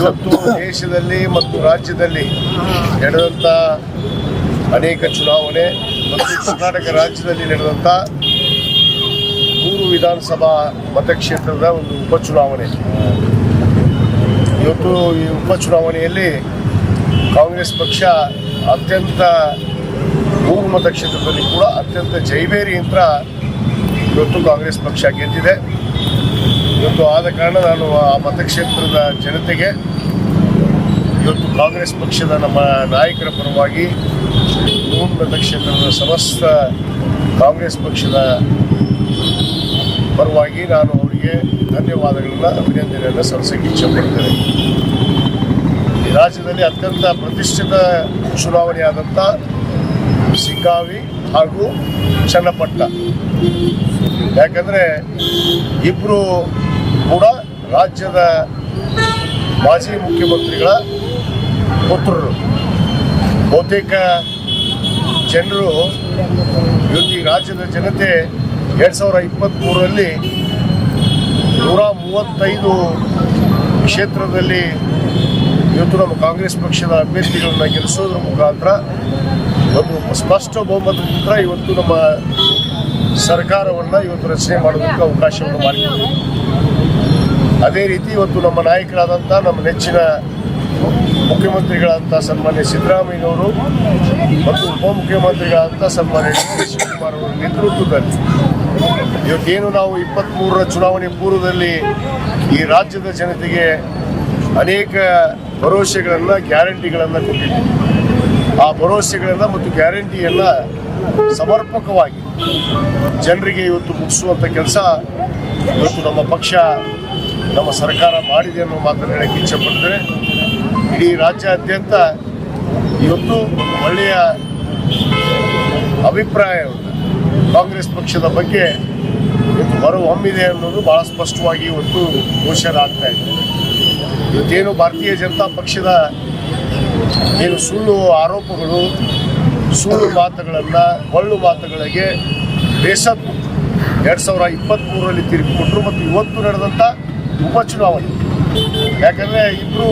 ಇವತ್ತು ದೇಶದಲ್ಲಿ ಮತ್ತು ರಾಜ್ಯದಲ್ಲಿ ನಡೆದಂತ ಅನೇಕ ಚುನಾವಣೆ ಮತ್ತು ಕರ್ನಾಟಕ ರಾಜ್ಯದಲ್ಲಿ ನಡೆದಂತ ಮೂರು ವಿಧಾನಸಭಾ ಮತಕ್ಷೇತ್ರದ ಒಂದು ಉಪಚುನಾವಣೆ. ಇವತ್ತು ಈ ಉಪಚುನಾವಣೆಯಲ್ಲಿ ಕಾಂಗ್ರೆಸ್ ಪಕ್ಷ ಅತ್ಯಂತ ಮೂರು ಮತಕ್ಷೇತ್ರದಲ್ಲಿ ಕೂಡ ಅತ್ಯಂತ ಜೈಬೇರಿ ಯಂತ್ರ ಇವತ್ತು ಕಾಂಗ್ರೆಸ್ ಪಕ್ಷ ಗೆದ್ದಿದೆ. ಇವತ್ತು ಆದ ಕಾರಣ ನಾನು ಆ ಮತಕ್ಷೇತ್ರದ ಜನತೆಗೆ ಇವತ್ತು ಕಾಂಗ್ರೆಸ್ ಪಕ್ಷದ ನಮ್ಮ ನಾಯಕರ ಪರವಾಗಿ ಮೂರು ಮತಕ್ಷೇತ್ರದ ಸಮಸ್ತ ಕಾಂಗ್ರೆಸ್ ಪಕ್ಷದ ಪರವಾಗಿ ನಾನು ಅವರಿಗೆ ಧನ್ಯವಾದಗಳನ್ನು, ಅಭಿನಂದನೆಯನ್ನು ಸಲ್ಲಿಸಕ್ಕೆ ಇಚ್ಛೆಪಡ್ತೇನೆ. ಈ ರಾಜ್ಯದಲ್ಲಿ ಅತ್ಯಂತ ಪ್ರತಿಷ್ಠಿತ ಚುನಾವಣೆಯಾದಂಥ ಸಿಂಗಾವಿ ಹಾಗೂ ಚನ್ನಪಟ್ಟ. ಯಾಕಂದರೆ ಇಬ್ಬರು ಕೂಡ ರಾಜ್ಯದ ಮಾಜಿ ಮುಖ್ಯಮಂತ್ರಿಗಳ ಪುತ್ರರು. ಬಹುತೇಕ ಜನರು ಇವತ್ತು ರಾಜ್ಯದ ಜನತೆ ಎರಡು ಸಾವಿರ ಇಪ್ಪತ್ತ್ಮೂರರಲ್ಲಿ ನೂರ ಮೂವತ್ತೈದು ಕ್ಷೇತ್ರದಲ್ಲಿ ಇವತ್ತು ನಮ್ಮ ಕಾಂಗ್ರೆಸ್ ಪಕ್ಷದ ಅಭ್ಯರ್ಥಿಗಳನ್ನ ಗೆಲ್ಲಿಸೋದ್ರ ಮುಖಾಂತರ ಒಂದು ಸ್ಪಷ್ಟ ಬಹುಮತದಿಂದ ಇವತ್ತು ನಮ್ಮ ಸರ್ಕಾರವನ್ನು ಇವತ್ತು ರಚನೆ ಮಾಡೋದಕ್ಕೆ ಅವಕಾಶವನ್ನು ಮಾಡಿದ್ದೀವಿ ಅದೇ ರೀತಿ ಇವತ್ತು ನಮ್ಮ ನಾಯಕರಾದಂಥ ನಮ್ಮ ನೆಚ್ಚಿನ ಮುಖ್ಯಮಂತ್ರಿಗಳಂತ ಸನ್ಮಾನ್ಯ ಸಿದ್ದರಾಮಯ್ಯನವರು ಮತ್ತು ಉಪಮುಖ್ಯಮಂತ್ರಿಗಳಂತ ಸನ್ಮಾನ್ಯ ಶಿವಕುಮಾರ್ ಅವರ ನೇತೃತ್ವದಲ್ಲಿ ಇವತ್ತೇನು ನಾವು ಇಪ್ಪತ್ತ್ಮೂರರ ಚುನಾವಣೆ ಪೂರ್ವದಲ್ಲಿ ಈ ರಾಜ್ಯದ ಜನತೆಗೆ ಅನೇಕ ಭರವಸೆಗಳನ್ನು, ಗ್ಯಾರಂಟಿಗಳನ್ನು ಕೊಟ್ಟಿದ್ದೀವಿ. ಆ ಭರವಸೆಗಳನ್ನು ಮತ್ತು ಗ್ಯಾರಂಟಿಯನ್ನು ಸಮರ್ಪಕವಾಗಿ ಜನರಿಗೆ ಇವತ್ತು ಮುಗಿಸುವಂಥ ಕೆಲಸ ಇವತ್ತು ನಮ್ಮ ಪಕ್ಷ, ನಮ್ಮ ಸರ್ಕಾರ ಮಾಡಿದೆ ಅನ್ನೋ ಮಾತನ್ನು ಹೇಳಕ್ಕೆ ಇಚ್ಛೆಪಡ್ತೇನೆ ಇಡೀ ರಾಜ್ಯಾದ್ಯಂತ ಇವತ್ತು ಒಳ್ಳೆಯ ಅಭಿಪ್ರಾಯವನ್ನು ಕಾಂಗ್ರೆಸ್ ಪಕ್ಷದ ಬಗ್ಗೆ ಇವತ್ತು ಹೊರಹೊಮ್ಮಿದೆ ಅನ್ನೋದು ಭಾಳ ಸ್ಪಷ್ಟವಾಗಿ ಇವತ್ತು ಘೋಷಣೆ ಆಗ್ತಾ ಇದೆ. ಇವತ್ತೇನು ಭಾರತೀಯ ಜನತಾ ಪಕ್ಷದ ಏನು ಸುಳ್ಳು ಆರೋಪಗಳು ಸುಳ್ಳು ಮಾತುಗಳನ್ನು ಒಳ್ಳು ಮಾತುಗಳಿಗೆ ಬೇಸತ್ತು. ಎರಡು ಸಾವಿರ ಇಪ್ಪತ್ತ್ಮೂರರಲ್ಲಿ ತೀರ್ಪು ಕೊಟ್ಟರು ಮತ್ತು ಇವತ್ತು ನಡೆದಂಥ ಉಪಚುನಾವಣೆ ಯಾಕಂದರೆ ಇಬ್ಬರು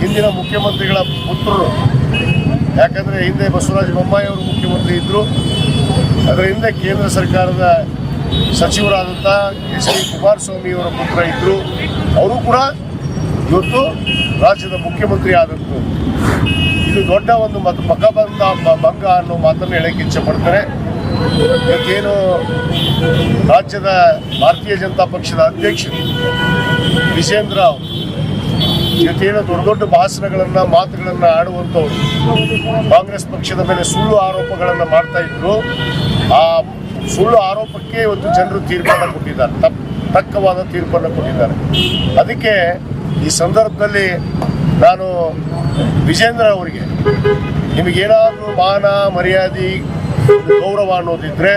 ಹಿಂದಿನ ಮುಖ್ಯಮಂತ್ರಿಗಳ ಪುತ್ರರು. ಯಾಕಂದರೆ ಹಿಂದೆ ಬಸವರಾಜ ಬೊಮ್ಮಾಯಿ ಅವರು ಮುಖ್ಯಮಂತ್ರಿ ಇದ್ದರು ಅದರ ಹಿಂದೆ ಕೇಂದ್ರ ಸರ್ಕಾರದ ಸಚಿವರಾದಂಥ ಎಚ್ ಡಿ ಕುಮಾರಸ್ವಾಮಿ ಅವರ ಪುತ್ರ ಇದ್ದರು ಅವರು ಕೂಡ ಇವತ್ತು ರಾಜ್ಯದ ಮುಖ್ಯಮಂತ್ರಿ ಆದಂತು ಇದು ದೊಡ್ಡ ಒಂದು ಮತ್ತು ಮಕಬಂಧ ಭಂಗ ಅನ್ನೋ ಮಾತನ್ನು ಹೇಳಕ್ಕೆ ಇಚ್ಛೆ ಪಡ್ತಾರೆ ಇವತ್ತೇನು ರಾಜ್ಯದ ಭಾರತೀಯ ಜನತಾ ಪಕ್ಷದ ಅಧ್ಯಕ್ಷರು ವಿಜೇಂದ್ರ ಅವರು ಇವತ್ತೇನು ದೊಡ್ಡ ದೊಡ್ಡ ಭಾಷಣಗಳನ್ನು, ಮಾತುಗಳನ್ನು ಆಡುವಂಥವ್ರು ಕಾಂಗ್ರೆಸ್ ಪಕ್ಷದ ಮೇಲೆ ಸುಳ್ಳು ಆರೋಪಗಳನ್ನು ಮಾಡ್ತಾ ಇದ್ರು. ಆ ಸುಳ್ಳು ಆರೋಪಕ್ಕೆ ಇವತ್ತು ಜನರು ತೀರ್ಪನ್ನು ಕೊಟ್ಟಿದ್ದಾರೆ. ತಪ್ ತಕ್ಕವಾದ ತೀರ್ಪನ್ನು ಕೊಟ್ಟಿದ್ದಾರೆ. ಅದಕ್ಕೆ ಈ ಸಂದರ್ಭದಲ್ಲಿ ನಾನು ವಿಜೇಂದ್ರ ಅವರಿಗೆ ನಿಮಗೇನಾದರೂ ಮಾನ, ಮರ್ಯಾದೆ, ಗೌರವ ಅನ್ನೋದಿದ್ರೆ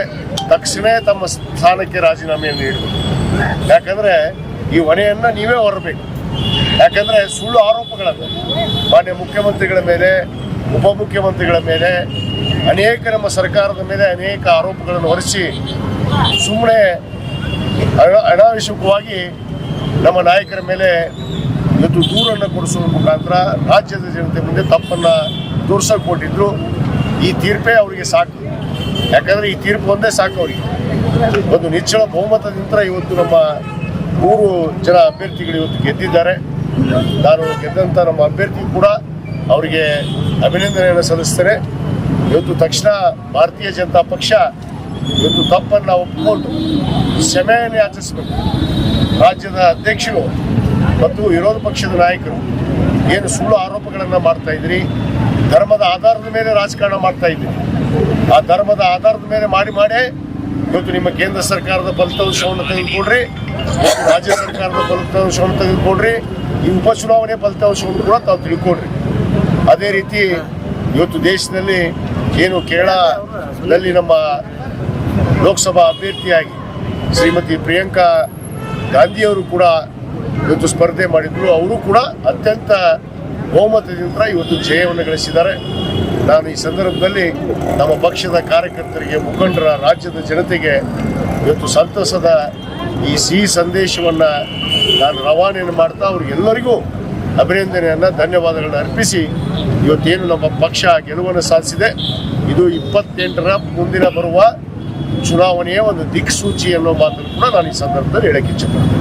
ತಕ್ಷಣ ತಮ್ಮ ಸ್ಥಾನಕ್ಕೆ ರಾಜೀನಾಮೆಯನ್ನು ನೀಡಬೇಕು. ಯಾಕಂದರೆ ಈ ಹೊಣೆಯನ್ನು ನೀವೇ ಹೊರಬೇಕು. ಯಾಕಂದರೆ ಸುಳ್ಳು ಆರೋಪಗಳನ್ನು ಮಾನ್ಯ ಮುಖ್ಯಮಂತ್ರಿಗಳ ಮೇಲೆ, ಉಪಮುಖ್ಯಮಂತ್ರಿಗಳ ಮೇಲೆ, ಅನೇಕ ನಮ್ಮ ಸರ್ಕಾರದ ಮೇಲೆ ಅನೇಕ ಆರೋಪಗಳನ್ನು ಹೊರಿಸಿ ಸುಮ್ಮನೆ ಅನಾವಶ್ಯಕವಾಗಿ ನಮ್ಮ ನಾಯಕರ ಮೇಲೆ ಇವತ್ತು ದೂರನ್ನು ಕೊಡಿಸುವ ಮುಖಾಂತರ ರಾಜ್ಯದ ಜನತೆ ಮುಂದೆ ತಪ್ಪನ್ನು ತೋರ್ಸಕ್ಕೆ ಕೊಟ್ಟಿದ್ರು ಈ ತೀರ್ಪೇ ಅವರಿಗೆ ಸಾಕು. ಯಾಕಂದರೆ ಈ ತೀರ್ಪು ಒಂದೇ ಸಾಕು ಅವರಿಗೆ. ಒಂದು ನಿಚ್ಚಳ ಬಹುಮತದಿಂದ ಇವತ್ತು ನಮ್ಮ ಮೂರು ಜನ ಅಭ್ಯರ್ಥಿಗಳು ಇವತ್ತು ಗೆದ್ದಿದ್ದಾರೆ. ನಾನು ಗೆದ್ದಂಥ ನಮ್ಮ ಅಭ್ಯರ್ಥಿ ಕೂಡ ಅವರಿಗೆ ಅಭಿನಂದನೆಯನ್ನು ಸಲ್ಲಿಸ್ತಾರೆ ಇವತ್ತು ತಕ್ಷಣ ಭಾರತೀಯ ಜನತಾ ಪಕ್ಷ ಇವತ್ತು ತಪ್ಪನ್ನು ಒಪ್ಪಿಕೊಂಡು ಕ್ಷಮೆಯನ್ನು ಯಾಚಿಸಬೇಕು. ರಾಜ್ಯದ ಅಧ್ಯಕ್ಷರು ಮತ್ತು ವಿರೋಧ ಪಕ್ಷದ ನಾಯಕರು ಏನು ಸುಳ್ಳು ಆರೋಪಗಳನ್ನು ಮಾಡ್ತಾ ಇದ್ರಿ? ಧರ್ಮದ ಆಧಾರದ ಮೇಲೆ ರಾಜಕಾರಣ ಮಾಡ್ತಾ ಇದ್ರಿ. ಆ ಧರ್ಮದ ಆಧಾರದ ಮೇಲೆ ಮಾಡಿ ಮಾಡೇ ಇವತ್ತು ನಿಮ್ಮ ಕೇಂದ್ರ ಸರ್ಕಾರದ ಫಲಿತಾಂಶವನ್ನು ತೆಗೆದುಕೊಡ್ರಿ ರಾಜ್ಯ ಸರ್ಕಾರದ ಫಲಿತಾಂಶವನ್ನು ತೆಗೆದುಕೊಡ್ರಿ ಈ ಉಪಚುನಾವಣೆ ಫಲಿತಾಂಶವನ್ನು ಕೂಡ ತಾವು ತಿಳ್ಕೊಡ್ರಿ. ಅದೇ ರೀತಿ ಇವತ್ತು ದೇಶದಲ್ಲಿ ಏನು ಕೇರಳದಲ್ಲಿ ನಮ್ಮ ಲೋಕಸಭಾ ಅಭ್ಯರ್ಥಿಯಾಗಿ ಶ್ರೀಮತಿ ಪ್ರಿಯಾಂಕಾ ಗಾಂಧಿಯವರು ಕೂಡ ಇವತ್ತು ಸ್ಪರ್ಧೆ ಮಾಡಿದ್ರು. ಅವರು ಕೂಡ ಅತ್ಯಂತ ಬಹುಮತದಿಂದ ಇವತ್ತು ಜಯವನ್ನು ಗಳಿಸಿದ್ದಾರೆ. ನಾನು ಈ ಸಂದರ್ಭದಲ್ಲಿ ನಮ್ಮ ಪಕ್ಷದ ಕಾರ್ಯಕರ್ತರಿಗೆ, ಮುಖಂಡರ, ರಾಜ್ಯದ ಜನತೆಗೆ ಇವತ್ತು ಸಂತಸದ ಈ ಸಿಹಿ ಸಂದೇಶವನ್ನು ನಾನು ರವಾನೆಯನ್ನು ಮಾಡ್ತಾ ಅವ್ರಿಗೆಲ್ಲರಿಗೂ ಅಭಿನಂದನೆಯನ್ನು, ಧನ್ಯವಾದಗಳನ್ನು ಅರ್ಪಿಸಿ ಇವತ್ತೇನು ನಮ್ಮ ಪಕ್ಷ ಗೆಲುವನ್ನು ಸಾಧಿಸಿದೆ. ಇದು ಇಪ್ಪತ್ತೆಂಟರ ಮುಂದಿನ ಬರುವ ಚುನಾವಣೆಯ ಒಂದು ದಿಕ್ಸೂಚಿ ಅನ್ನೋ ಮಾತನ್ನು ಕೂಡ ನಾನು ಈ ಸಂದರ್ಭದಲ್ಲಿ ಹೇಳಕ್ಕೆ ಇಚ್ಛೆಪಡ್ತೀನಿ